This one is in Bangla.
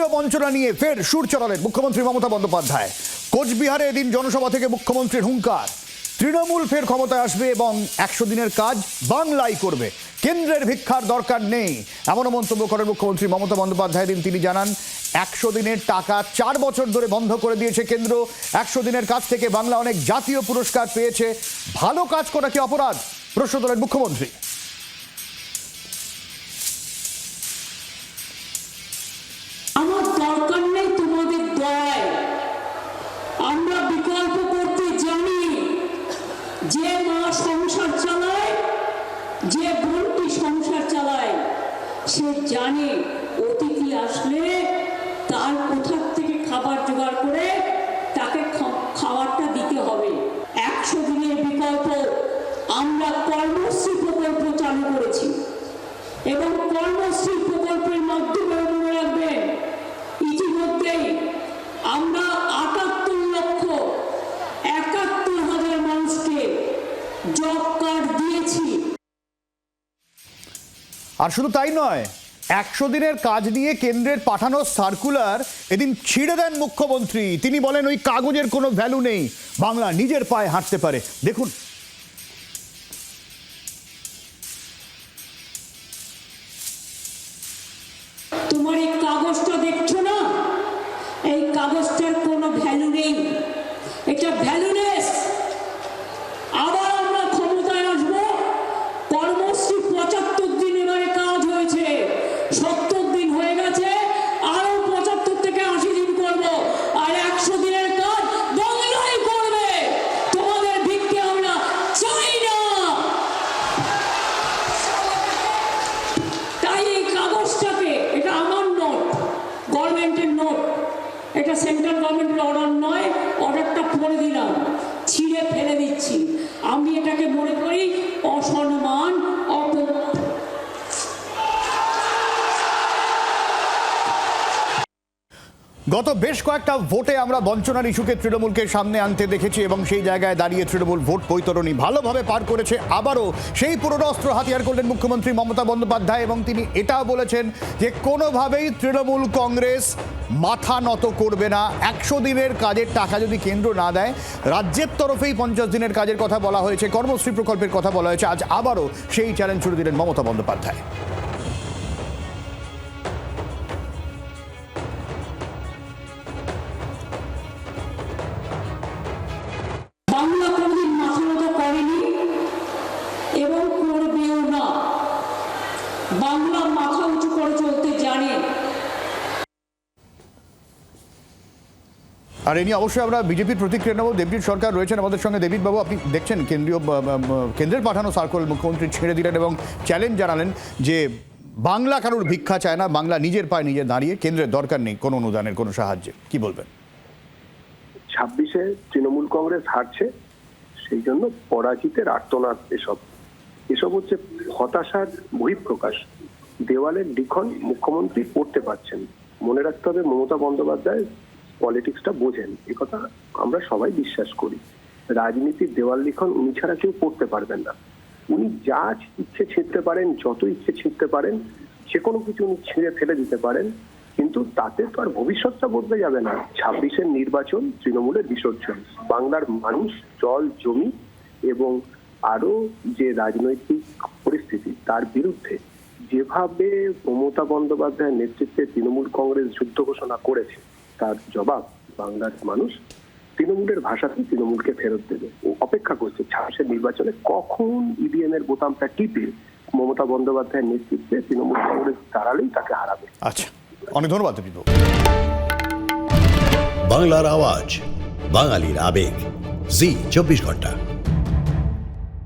কেন্দ্রীয় বঞ্চনা নিয়ে ফের সুর চড়ালেন মুখ্যমন্ত্রী মমতা বন্দ্যোপাধ্যায়। কোচবিহারে এদিন জনসভা থেকে মুখ্যমন্ত্রীর হুঙ্কার। তৃণমূল ফের ক্ষমতায় আসবে এবং একশো দিনের কাজ বাংলাই করবে। কেন্দ্রের ভিক্ষার দরকার নেই। এমনও মন্তব্য করেন মুখ্যমন্ত্রী মমতা বন্দ্যোপাধ্যায়। দিন তিনি জানান, একশো দিনের টাকা চার বছর ধরে বন্ধ করে দিয়েছে কেন্দ্র। একশো দিনের কাজ থেকে বাংলা অনেক জাতীয় পুরস্কার পেয়েছে। ভালো কাজ করা কি অপরাধ? প্রশ্ন তোলেন মুখ্যমন্ত্রী। সে জানে অতিথি আসলে তার কোথার থেকে খাবার জোগাড় করে তাকে খাবারটা দিতে হবে। একশো দিনের বিকল্প, আমরা কর্মশ্রী আর শুধু তাই নয়, একশো দিনের কাজ নিয়ে কেন্দ্রের পাঠানো সার্কুলার এদিন ছিঁড়ে দেন মুখ্যমন্ত্রী। তিনি বলেন, ওই কাগজের কোনো ভ্যালু নেই। বাংলা নিজের পায়ে হাঁটতে পারে। দেখুন অর্ডারটা পড়ে দিলাম ছিঁড়ে ফেলে দিচ্ছি। আমি এটাকে মনে করি অসম্মান গত বেশ কয়েকটা ভোটে আমরা বঞ্চনার ইস্যুকে তৃণমূলকে সামনে আনতে দেখেছি এবং সেই জায়গায় দাঁড়িয়ে তৃণমূল ভোট বৈতরণী ভালোভাবে পার করেছে। আবারও সেই পুরনো অস্ত্র হাতিয়ার করলেন মুখ্যমন্ত্রী মমতা বন্দ্যোপাধ্যায় এবং তিনি এটাও বলেছেন যে কোনোভাবেই তৃণমূল কংগ্রেস মাথা নত করবে না। একশো দিনের কাজের টাকা যদি কেন্দ্র না দেয়, রাজ্যের তরফেই পঞ্চাশ দিনের কাজের কথা বলা হয়েছে, কর্মশ্রী প্রকল্পের কথা বলা হয়েছে। আজ আবারও সেই চ্যালেঞ্জ ছুড়ে দিলেন মমতা বন্দ্যোপাধ্যায়। আর এ নিয়ে অবশ্যই আমরা বিজেপির প্রতিক্রিয়া নেব। দেবজিৎ সরকার রয়েছেন আমাদের সঙ্গে। দেবজিৎ বাবু, আপনি দেখছেন কেন্দ্রীয় কেন্দ্রের পাঠানো সার্কুলার মুখ্যমন্ত্রী ছেড়ে দিলেন এবং চ্যালেঞ্জ জানালেন যে বাংলা কারোর ভিক্ষা চায় না, বাংলা নিজের পায়ে নিজে দাঁড়িয়ে কেন্দ্রের দরকার নেই কোনো অনুদানের, কোনো সাহায্যে কি বলবেন? ছাব্বিশে তৃণমূল কংগ্রেস হারছে, সেই জন্য পরাজিতের আর্তনাদ এসব। এসব হচ্ছে হতাশার বহিঃপ্রকাশ। দেওয়ালের লিখন মুখ্যমন্ত্রী পড়তে পারছেন। মনে রাখতে হবে মমতা বন্দ্যোপাধ্যায় পলিটিক্সটা বোঝেন। কথা আমরা সবাই বিশ্বাস করি। রাজনীতির দেওয়াল লিখন উনি ছাড়া কেউ পড়তে পারবেন না। উনি যা ইচ্ছে ছিঁড়তে পারেন, যত ইচ্ছে ছিঁড়তে পারেন, যে কোনো কিছু উনি ছিঁড়ে ফেলে দিতে পারেন, কিন্তু তাতে তো আর ভবিষ্যৎটা বদলে যাবে না। ছাব্বিশের নির্বাচন তৃণমূলের বিসর্জন। বাংলার মানুষ, জল, জমি এবং আরও যে রাজনৈতিক পরিস্থিতি, তার বিরুদ্ধে যেভাবে মমতা বন্দ্যোপাধ্যায়ের নেতৃত্বে তৃণমূল কংগ্রেস যুদ্ধ ঘোষণা করেছে তার জবাব বাংলার মানুষ তৃণমূলের ভাষাতেই তৃণমূলকে ফেরত দেবে। ও অপেক্ষা করছে ছাব্বিশের নির্বাচনে কখন ইভিএম এর বোতামটা টিপে মমতা বন্দ্যোপাধ্যায়ের নেতৃত্বে তৃণমূল কংগ্রেস দাঁড়ালেই তাকে হারাবে। আচ্ছা অনেক ধন্যবাদ বাংলার আওয়াজ বাঙালির আবেগ জি চব্বিশ ঘণ্টা।